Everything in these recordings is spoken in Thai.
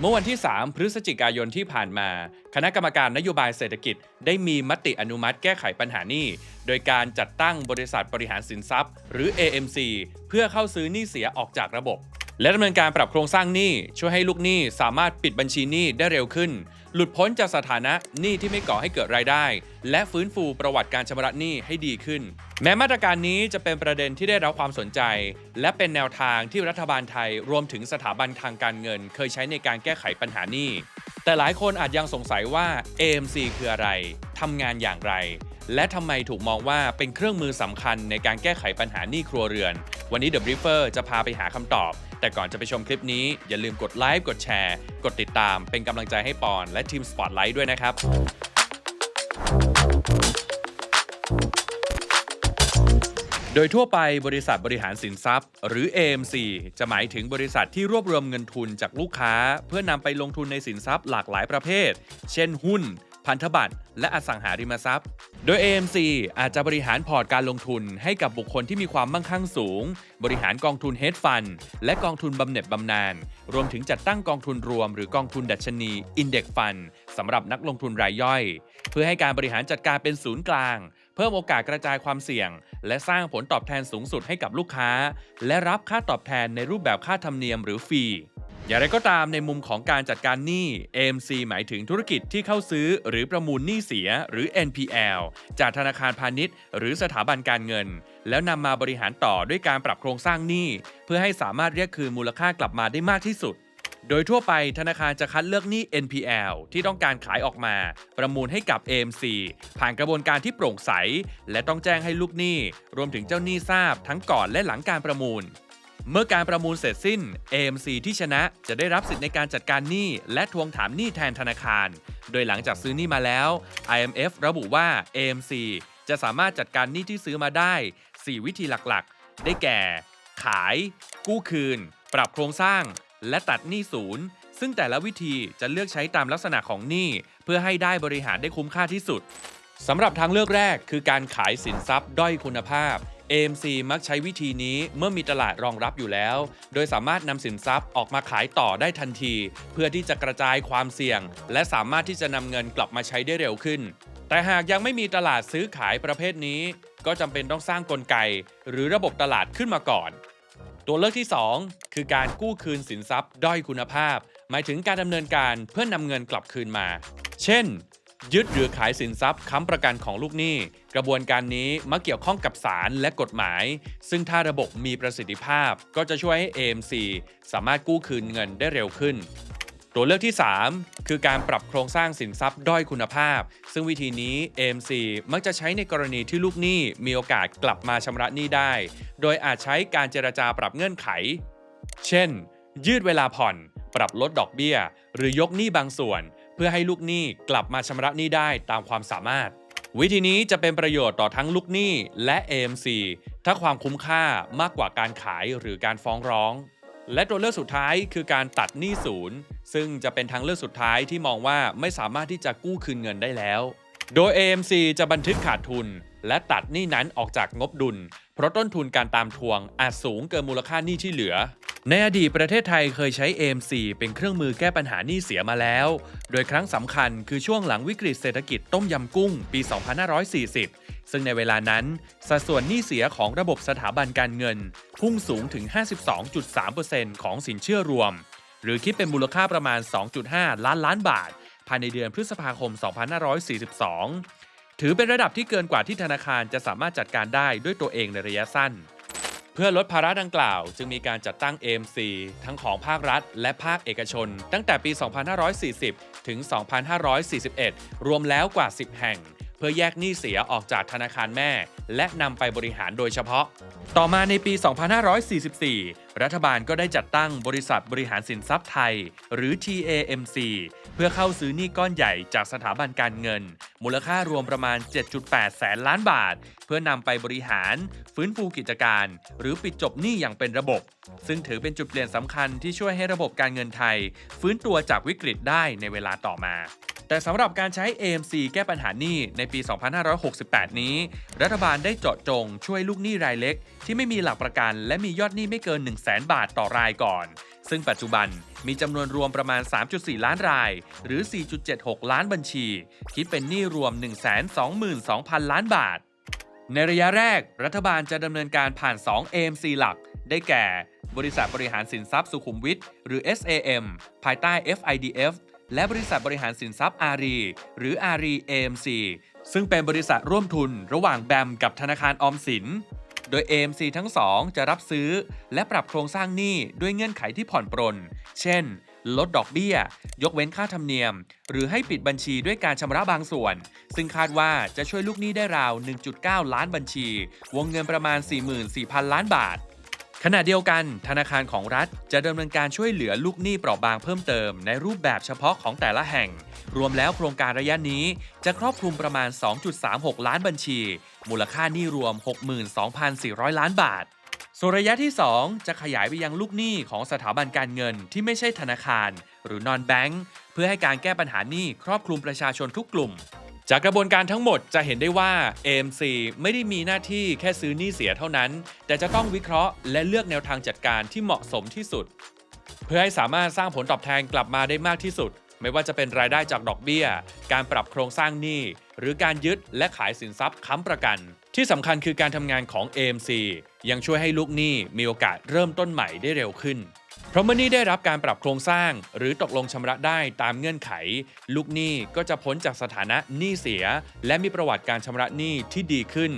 เมื่อวันที่ 3 พฤศจิกายนที่ผ่านมา คณะกรรมการนโยบายเศรษฐกิจ ได้มีมติอนุมัติแก้ไขปัญหานี้โดยการจัดตั้งบริษัทบริหารสินทรัพย์ หรือ AMC เพื่อเข้าซื้อหนี้เสียออกจากระบบ และดำเนินการปรับโครงสร้างหนี้ช่วยให้ลูกหนี้สามารถปิดบัญชีหนี้ได้เร็วขึ้น หลุดพ้นจากสถานะหนี้ที่ไม่ก่อให้เกิดรายได้ และฟื้นฟูประวัติการชำระหนี้ให้ดีขึ้น แม้มาตรการนี้จะเป็นประเด็นที่ได้รับความสนใจ และเป็นแนวทางที่รัฐบาลไทยรวมถึงสถาบันทางการเงิน เคยใช้ในการแก้ไขปัญหาหนี้แต่หลายคนอาจยังสงสัยว่า AMC คืออะไรทำงานอย่างไร และทำไมถูกมองว่าเป็นเครื่องมือสำคัญในการแก้ไขปัญหาหนี้ครัวเรือน วันนี้ The Briefer จะพาไปหาคำตอบ แต่ก่อนจะไปชมคลิปนี้ อย่าลืมกดไลค์กดแชร์ กดติดตามเป็นกำลังใจให้ปอนและทีม Spotlight ด้วยนะครับ โดยทั่วไปบริษัทบริหารสินทรัพย์ หรือ AMC จะหมายถึงบริษัทที่รวบรวมเงินทุนจากลูกค้า เพื่อนำไปลงทุนในสินทรัพย์หลากหลายประเภท เช่นหุ้น พันธบัตร และอสังหาริมทรัพย์ โดย AMC อาจจะบริหารพอร์ตการลงทุนให้กับบุคคลที่มีความมั่งคั่งสูง บริหารกองทุน Hedge Fund และกองทุนบำเหน็จบำนาญ รวมถึงจัดตั้งกองทุนรวมหรือกองทุนดัชนี Index Fund สำหรับนักลงทุนรายย่อย เพื่อให้การบริหารจัดการเป็นศูนย์กลาง เพิ่มโอกาสกระจายความเสี่ยง และสร้างผลตอบแทนสูงสุดให้กับลูกค้า และรับค่าตอบแทนในรูปแบบค่าธรรมเนียมหรือฟรี อย่างไรก็ตามในมุมของการจัดการหนี้ AMC หมายถึงธุรกิจที่เข้าซื้อหรือประมูลหนี้เสียหรือ NPL จากธนาคารพาณิชย์ หรือสถาบันการเงิน แล้วนำมาบริหารต่อด้วยการปรับโครงสร้างหนี้ เพื่อให้สามารถเรียกคืนมูลค่ากลับมาได้มากที่สุด โดยทั่วไปธนาคารจะคัดเลือกหนี้ NPL ที่ต้องการขายออกมา ประมูลให้กับ AMC ผ่านกระบวนการที่โปร่งใส และต้องแจ้งให้ลูกหนี้ รวมถึงเจ้าหนี้ทราบทั้งก่อนและหลังการประมูล เมื่อการประมูลเสร็จสิ้น AMC ที่ชนะจะได้รับสิทธิในการจัดการหนี้และทวงถามหนี้แทนธนาคาร โดยหลังจากซื้อหนี้มาแล้ว IMF ระบุว่า AMC จะสามารถจัดการหนี้ที่ซื้อมาได้ 4 วิธีหลักๆ ได้แก่ ขาย กู้คืน ปรับโครงสร้าง และตัดหนี้ศูนย์ ซึ่งแต่ละวิธีจะเลือกใช้ตามลักษณะของหนี้เพื่อให้ได้บริหารได้คุ้มค่าที่สุดสำหรับทางเลือกแรกคือการขายสินทรัพย์ด้อยคุณภาพ AMC มักใช้วิธีนี้เมื่อมีตลาดรองรับอยู่แล้ว โดยสามารถนำสินทรัพย์ออกมาขายต่อได้ทันที เพื่อที่จะกระจายความเสี่ยง และสามารถที่จะนำเงินกลับมาใช้ได้เร็วขึ้น แต่หากยังไม่มีตลาดซื้อขายประเภทนี้ ก็จำเป็นต้องสร้างกลไก หรือระบบตลาดขึ้นมาก่อน ตัวเลือกที่ 2 คือการกู้คืนสินทรัพย์ด้อยคุณภาพ หมายถึงการดำเนินการเพื่อนำเงินกลับคืนมา เช่น ยึดหรือขายสินทรัพย์ค้ำประกันของลูกหนี้ กระบวนการนี้มักเกี่ยวข้องกับศาลและกฎหมาย ซึ่งถ้าระบบมีประสิทธิภาพ ก็จะช่วยให้ AMC สามารถกู้คืนเงินได้เร็วขึ้น ตัวเลือกที่ 3 คือการปรับโครงสร้างสินทรัพย์ด้อยคุณภาพ ซึ่งวิธีนี้ AMC มักจะใช้ในกรณีที่ลูกหนี้มีโอกาสกลับมาชำระหนี้ได้ โดยอาจใช้การเจรจาปรับเงื่อนไข เช่น ยืดเวลาผ่อน ปรับลดดอกเบี้ย หรือยกหนี้บางส่วน เพื่อให้ลูกหนี้กลับมาชำระหนี้ได้ตามความสามารถ วิธีนี้จะเป็นประโยชน์ต่อทั้งลูกหนี้และ AMC ถ้าความคุ้มค่ามากกว่าการขายหรือการฟ้องร้อง และตัวเลือกสุดท้ายคือการตัดหนี้ศูนย์ ซึ่งจะเป็นทางเลือกสุดท้ายที่มองว่าไม่สามารถที่จะกู้คืนเงินได้แล้ว โดย AMC จะบันทึกขาดทุน และตัดหนี้นั้นออกจากงบดุล เพราะต้นทุนการตามทวงอาจสูงเกินมูลค่าหนี้ที่เหลือ ในอดีตประเทศไทยเคยใช้ AMC เป็นเครื่องมือแก้ปัญหาหนี้เสียมาแล้ว โดยครั้งสำคัญคือช่วงหลังวิกฤตเศรษฐกิจต้มยำกุ้งปี 2540 ซึ่งในเวลานั้น สัดส่วนหนี้เสียของระบบสถาบันการเงิน พุ่งสูงถึง 52.3%ของสินเชื่อรวม หรือคิดเป็นมูลค่าประมาณ 2.5 ล้านล้านบาทภายในเดือนพฤษภาคม 2542 ถือเป็นระดับที่เกินกว่าที่ธนาคารจะสามารถจัดการได้ด้วยตัวเองในระยะสั้น เพื่อลดภาระดังกล่าว จึงมีการจัดตั้ง AMC ทั้งของภาครัฐ และภาคเอกชน ตั้งแต่ปี 2540 ถึง 2541 รวมแล้วกว่า 10 แห่ง เพื่อแยกหนี้เสียออกจากธนาคารแม่ และนำไปบริหารโดยเฉพาะ ต่อมาในปี 2544 รัฐบาลก็ได้จัดตั้งบริษัทบริหารสินทรัพย์ไทย หรือ TAMC เพื่อเข้าซื้อหนี้ก้อนใหญ่จากสถาบันการเงิน มูลค่ารวมประมาณ 7.8 แสนล้านบาท เพื่อนำไปบริหาร ฟื้นฟูกิจการ หรือปิดจบหนี้อย่างเป็นระบบ ซึ่งถือเป็นจุดเปลี่ยนสำคัญที่ช่วยให้ระบบการเงินไทย ฟื้นตัวจากวิกฤตได้ในเวลาต่อมา แต่สำหรับการใช้ AMC แก้ปัญหาหนี้ในปี 2568 นี้ รัฐบาลได้เจาะจงช่วยลูกหนี้รายเล็ก ที่ไม่มีหลักประกัน และมียอดหนี้ไม่เกิน 1 0 0 0 0 0บาทต่อรายก่อน ซึ่งปัจจุบันมีจำนวนรวมประมาณ 3.4 ล้านราย หรือ 4.76 ล้านบัญชี คิดเป็นหนี้รวม 122,000 ล้านบาท ในระยะแรก รัฐบาลจะดำเนินการผ่าน 2 AMC หลัก ได้แก่ บริษัทบริหารสินทรัพย์สุขุมวิทหรือ SAM ภายใต้ FIDF และบริษัทบริหารสินทรัพย์อารีหรืออารี AMC ซึ่งเป็นบริษัทร่วมทุนระหว่างแบมกับธนาคารออมสิน โดย AMC ทั้งสองจะรับซื้อ และปรับโครงสร้างหนี้ด้วยเงื่อนไขที่ผ่อนปรน เช่น ลดดอกเบี้ย ยกเว้นค่าธรรมเนียม หรือให้ปิดบัญชีด้วยการชำระบางส่วน ซึ่งคาดว่าจะช่วยลูกหนี้ได้ราว 1.9 ล้านบัญชี วงเงินประมาณ 44,000 ล้านบาท ขณะเดียวกัน ธนาคารของรัฐจะดำเนินการช่วยเหลือลูกหนี้เปราะบางเพิ่มเติม ในรูปแบบเฉพาะของแต่ละแห่ง รวมแล้วโครงการระยะนี้จะครอบคลุมประมาณ 2.36 ล้านบัญชี มูลค่าหนี้รวม 62,400 ล้านบาท ส่วนระยะที่ 2 จะขยายไปยังลูกหนี้ของสถาบันการเงินที่ไม่ใช่ธนาคาร หรือนอนแบงก์เพื่อให้การแก้ปัญหาหนี้ครอบคลุมประชาชนทุกกลุ่ม จากกระบวนการทั้งหมดจะเห็นได้ว่า AMC ไม่ได้มีหน้าที่แค่ซื้อหนี้เสียเท่านั้น แต่จะต้องวิเคราะห์และเลือกแนวทางจัดการที่เหมาะสมที่สุด เพื่อให้สามารถสร้างผลตอบแทนกลับมาได้มากที่สุด ไม่ว่าจะเป็นรายได้จากดอกเบี้ย การปรับโครงสร้างหนี้ หรือการยึดและขายสินทรัพย์ค้ำประกัน ที่สำคัญคือการทำงานของ AMC ยังช่วยให้ลูกหนี้มีโอกาสเริ่มต้นใหม่ได้เร็วขึ้น เพราะเมื่อนี้ได้รับการปรับโครงสร้าง หรือตกลงชำระได้ตามเงื่อนไข ลูกหนี้ก็จะพ้นจากสถานะหนี้เสีย และมีประวัติการชำระหนี้ที่ดีขึ้น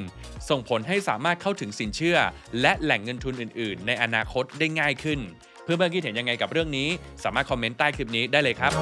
ส่งผลให้สามารถเข้าถึงสินเชื่อ และแหล่งเงินทุนอื่น ๆ ในอนาคตได้ง่ายขึ้น เพื่อนๆคิดเห็นยังไงกับเรื่องนี้ สามารถคอมเมนต์ใต้คลิปนี้ได้เลยครับ